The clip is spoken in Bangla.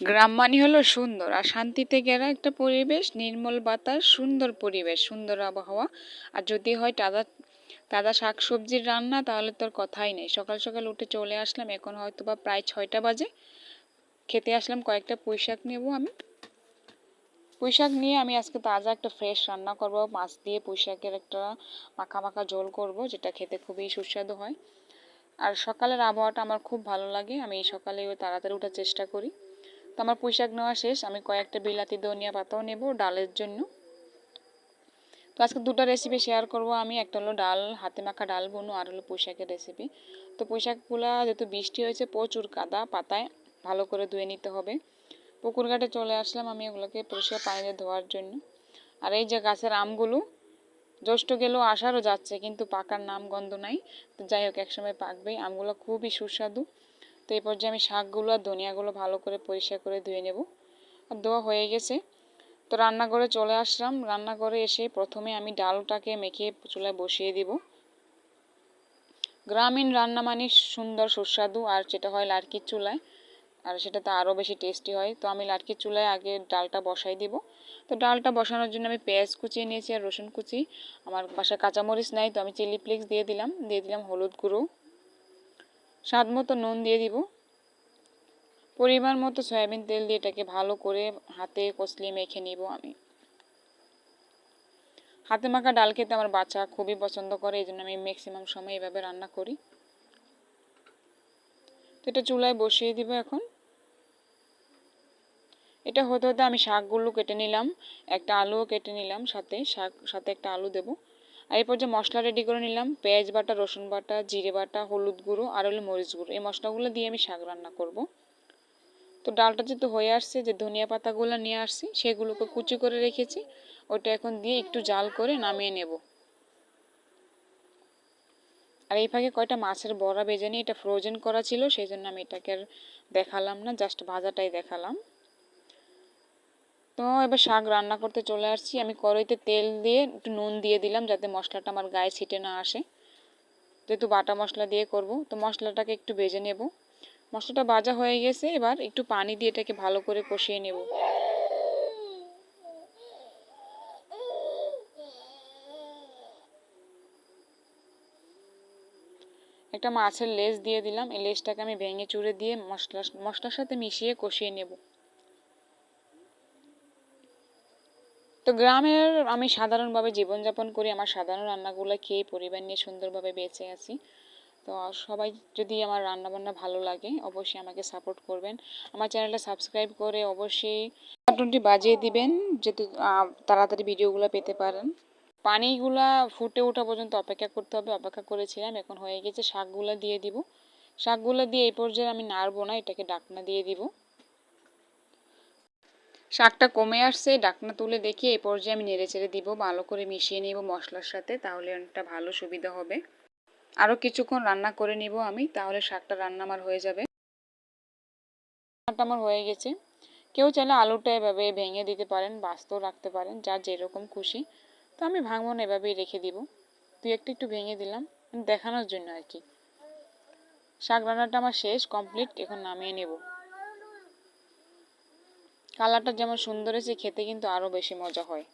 গ্রাম মানে হলো সুন্দর। আর শান্তিতে ঘেরা একটা পরিবেশ, নির্মল বাতাস, সুন্দর পরিবেশ, সুন্দর আবহাওয়া। আর যদি হয় তাজা তাজা শাক সবজির রান্না তাহলে তোর কথাই নেই। সকাল সকাল উঠে চলে আসলাম, এখন হয়তো বা প্রায় ছয়টা বাজে। খেতে আসলাম কয়েকটা পুঁই শাক নেব আমি। পুঁই শাক নিয়ে আমি আজকে তাজা একটা ফ্রেশ রান্না করব। মাছ দিয়ে পুঁই শাকের একটা মাখা মাখা ঝোল করব, যেটা খেতে খুবই সুস্বাদু হয়। আর সকালের আবহাওয়াটা আমার খুব ভালো লাগে। আমি সকালে তাড়াতাড়ি ওঠার চেষ্টা করি। তো আমার পুঁই শাক নেওয়া শেষ। আমি কয়েকটা বিলাতি ধনিয়া পাতাও নেব ডালের জন্য। তো আজকে দুটো রেসিপি শেয়ার করব আমি। একটা হলো ডাল, হাতে মাখা ডাল বনু, আর হলো পুঁই শাকের রেসিপি তো পুঁই শাকগুলা যেহেতু বৃষ্টি হয়েছে, প্রচুর কাদা পাতায় ভালো করে ধুয়ে নিতে হবে। পুকুর ঘাটে চলে আসলাম আমি ওগুলোকে পরিষ্কার পানিতে ধোয়ার জন্য। আর এই যে গাছের আমগুলো জ্যৈষ্ঠ গেলেও আসারও যাচ্ছে, কিন্তু পাকার নাম গন্ধ নাই। তো যাই হোক, একসময় পাকবে আমগুলো খুবই সুস্বাদু। তো এই পর্যায়ে আমি শাকগুলো আর ধনিয়াগুলো ভালো করে পরিষ্কার করে ধুয়ে নেব। আর ধোয়া হয়ে গেছে। তো রান্নাঘরে চলে আসলাম। রান্নাঘরে এসে প্রথমে আমি ডালটাকে মেখে চুলায় বসিয়ে দিব। গ্রামীণ রান্না মানে সুন্দর, সুস্বাদু আর যেটা হয় লাড়কির চুলায়, আর সেটা তো আরও বেশি টেস্টি হয়। তো আমি লাটকির চুলায় আগে ডালটা বসাই দিব। তো ডালটা বসানোর জন্য আমি পেঁয়াজ কুচিয়ে নিয়েছি আর রসুন কুচি। আমার বাসায় কাঁচামরিচ নাই, তো আমি চিলি ফ্লেক্স দিয়ে দিলাম। দিয়ে দিলাম হলুদ গুঁড়ো। স্বাদ মতো নুন দিয়ে দিব। পরিমাণ মতো সয়াবিন তেল দিয়ে এটাকে ভালো করে হাতে কষলিয়ে মেখে নিব আমি। হাতে মাখা ডাল খেতে আমার বাচ্চা খুবই পছন্দ করে এই জন্য আমি ম্যাক্সিমাম সময় এভাবে রান্না করি। তো এটা চুলায় বসিয়ে দিব এখন। এটা হতে হতে আমি শাকগুলো কেটে নিলাম, একটা আলুও কেটে নিলাম সাথে, শাক, সাথে একটা আলু দেবো। আর এরপর যে মশলা রেডি করে নিলাম, পেঁয়াজ বাটা, রসুন বাটা, জিরে বাটা, হলুদ গুঁড়ো আর হলো মরিচ গুঁড়ো। এই মশলাগুলো দিয়ে আমি শাক রান্না করব। তো ডালটা যেহেতু হয়ে আসছে, যে ধনিয়া পাতাগুলো নিয়ে আসছি, সেগুলোকে কুচি করে রেখেছি। ওটা এখন দিয়ে একটু জাল করে নামিয়ে নেব। আর এই ফাঁকে কয়টা মাছের বড়া বেজে নিয়ে এটা ফ্রোজেন করা ছিল সেই জন্য আমি এটাকে আর দেখালাম না জাস্ট ভাজাটাই দেখালাম। তো এবার শাক রান্না করতে চলে আসছি। আমি কড়াইতে তেল দিয়ে একটু নুন দিয়ে দিলাম যাতে মশলাটা আমার গায়ে ছিটে না আসে। যেহেতু বাটা মশলা দিয়ে করব। তো মশলাটাকে একটু ভেজে নেব। মশলাটা ভাজা হয়ে গেছে, এবার একটু পানি দিয়ে এটাকে ভালো করে কষিয়ে নেব। একটা মাছের লেজ দিয়ে দিলাম। এই লেজটাকে আমি ভেঙে চুড়ে দিয়ে মশলা, মশলার সাথে মিশিয়ে কষিয়ে নেব। তো গ্রামের আমি সাধারণভাবে জীবনযাপন করি, আমার সাধারণ রান্নাগুলো খেয়ে পরিবার নিয়ে সুন্দরভাবে বেঁচে আছি। তো সবাই যদি আমার রান্নাবান্না ভালো লাগে, অবশ্যই আমাকে সাপোর্ট করবেন। আমার চ্যানেলটা সাবস্ক্রাইব করে অবশ্যই বাটনটি বাজিয়ে দিবেন, যাতে তাড়াতাড়ি ভিডিওগুলো পেতে পারেন। পানিগুলা ফুটে ওঠা পর্যন্ত অপেক্ষা করতে হবে, অপেক্ষা করেছিলাম, এখন হয়ে গেছে, শাকগুলো দিয়ে দিব। শাকগুলো দিয়ে এই পর্যায়ে আমি নাড়বো না, এটাকে ডাকনা দিয়ে দিব। শাকটা কমে আসছে, ডাকনা তুলে দেখি এই পর্যায়ে আমি নেড়ে চেড়ে দিব, ভালো করে মিশিয়ে নিব মশলার সাথে, তাহলে অনেকটা ভালো সুবিধা হবে। আরও কিছুক্ষণ রান্না করে নিব আমি, তাহলে শাকটা রান্না আমার হয়ে যাবে। রান্নাটা আমার হয়ে গেছে। কেউ চাইলে আলুটা এভাবে ভেঙে দিতে পারেন বাস্তও রাখতে পারেন, যার যেরকম খুশি। তো আমি ভাঙবো না, এভাবেই রেখে দিব। দুই একটা একটু ভেঙে দিলাম, দেখানোর জন্য আর কি। শাক রান্নাটা আমার শেষ, কমপ্লিট, এখন নামিয়ে নেব। কালারটা যেমন সুন্দর হয়েছে খেতে কিন্তু আরও বেশি মজা হয়।